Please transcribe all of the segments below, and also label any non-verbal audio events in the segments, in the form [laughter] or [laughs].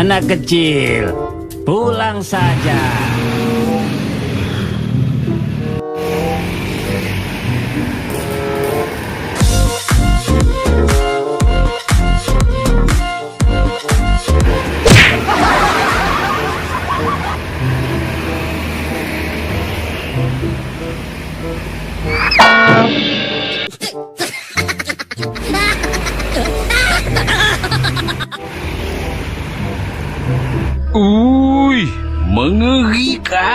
Anak kecil, pulang saja. [laughs] Uy, mengerikan.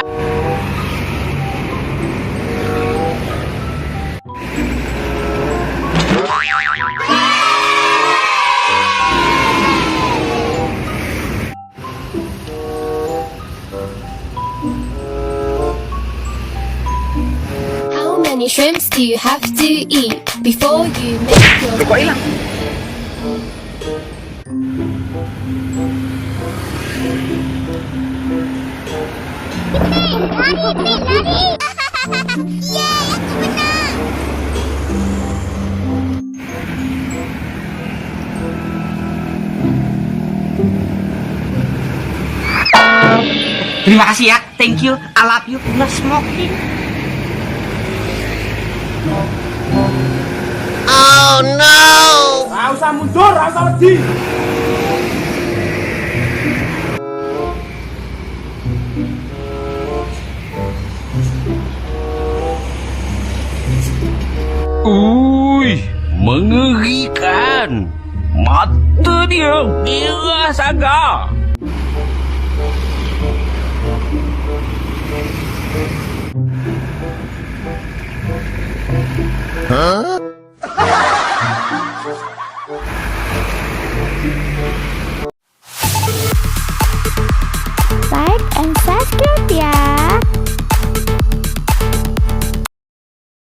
How many shrimps do you have to eat before you make your Kok hilang? Terima kasih ya, thank you, I love you, no smoking. Ora usah mundur, ora usah wedi. Ui, mengerikan. Mata dia merah sangat. Huh? Like and subscribe ya.